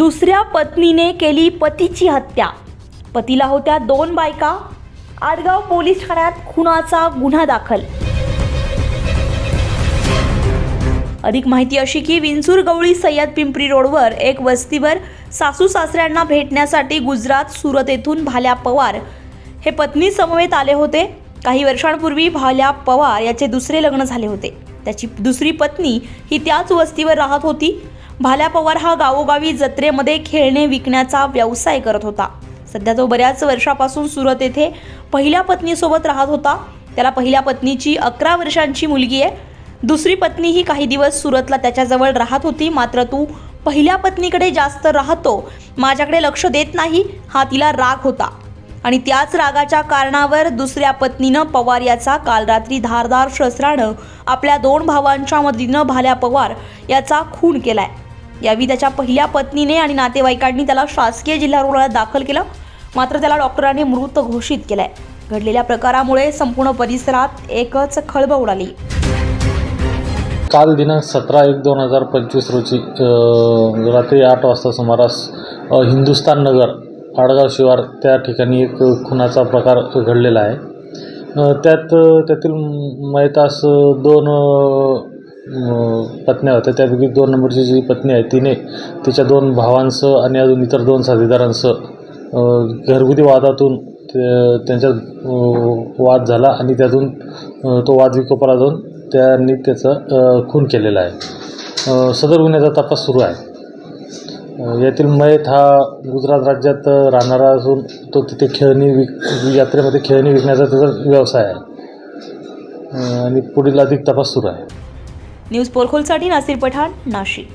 दुसऱ्या पत्नीने केली पतीची हत्या. पतीला होत्या दोन बायका. आडगाव पोलीस ठाण्यात खुनाचा गुन्हा दाखल. अधिक माहिती अशी की विंचूर गवळी सय्यद पिंपरी रोडवर एक वस्तीवर सासू सासऱ्यांना भेटण्यासाठी गुजरात सुरत येथून भाल्या पवार हे पत्नी समवेत आले होते. काही वर्षांपूर्वी भाल्या पवार याचे दुसरे लग्न झाले होते. त्याची दुसरी पत्नी ही त्याच वस्तीवर राहत होती. भाल्या पवार हा गावोगावी जत्रेमध्ये खेळणे विकण्याचा व्यवसाय करत होता. सध्या तो बऱ्याच वर्षापासून सुरत येथे पहिल्या पत्नीसोबत राहत होता. त्याला पहिल्या पत्नीची अकरा वर्षांची मुलगी आहे. दुसरी पत्नी ही काही दिवस सुरतला त्याच्याजवळ राहत होती. मात्र तू पहिल्या पत्नीकडे जास्त राहतो. माझ्याकडे लक्ष देत नाही. हा तिला राग होता. आणि त्याच रागाच्या कारणावर दुसऱ्या पत्नीनं पवार याचा काल रात्री धारदार शस्त्रानं आपल्या दोन भावांच्या मदतीनं भाल्या पवार याचा खून केलाय. यावेळी त्याच्या पहिल्या पत्नीने आणि नातेवाईकांनी त्याला शासकीय जिल्हा रुग्णालयात दाखल केलं. मात्र त्याला डॉक्टरांनी मृत घोषित केलाय. घडलेल्या प्रकारामुळे संपूर्ण परिसरात एकच खळबळ उडाली. काल दिनांक सतरा एक दोन हजार पंचवीस रोजी रात्री आठ वाजता सुमारास हिंदुस्तान नगर आडगाव शिवार त्या ठिकाणी एक खुनाचा प्रकार घडलेला आहे. त्यात त्यातील मैतास दोन पत्न्या होत्या. त्यापैकी दोन नंबरची जी पत्नी आहे तिने तिच्या दोन भावांसह आणि अजून इतर दोन साथीदारांसह घरगुती वादातून ते- त्यांच्यात वाद झाला आणि त्यातून तो वाद विकोपाला जाऊन त्यांनी त्याचा खून केलेला आहे. सदर गुन्ह्याचा तपास सुरू आहे. यातील मयत हा गुजरात राज्यात राहणारा असून तो तिथे खेळणी विक यात्रेमध्ये खेळणी विकण्याचा त्याचा व्यवसाय आहे. आणि पुढील अधिक तपास सुरू आहे. न्यूज पोरखोलसाठी नासिर पठाण नाशिक.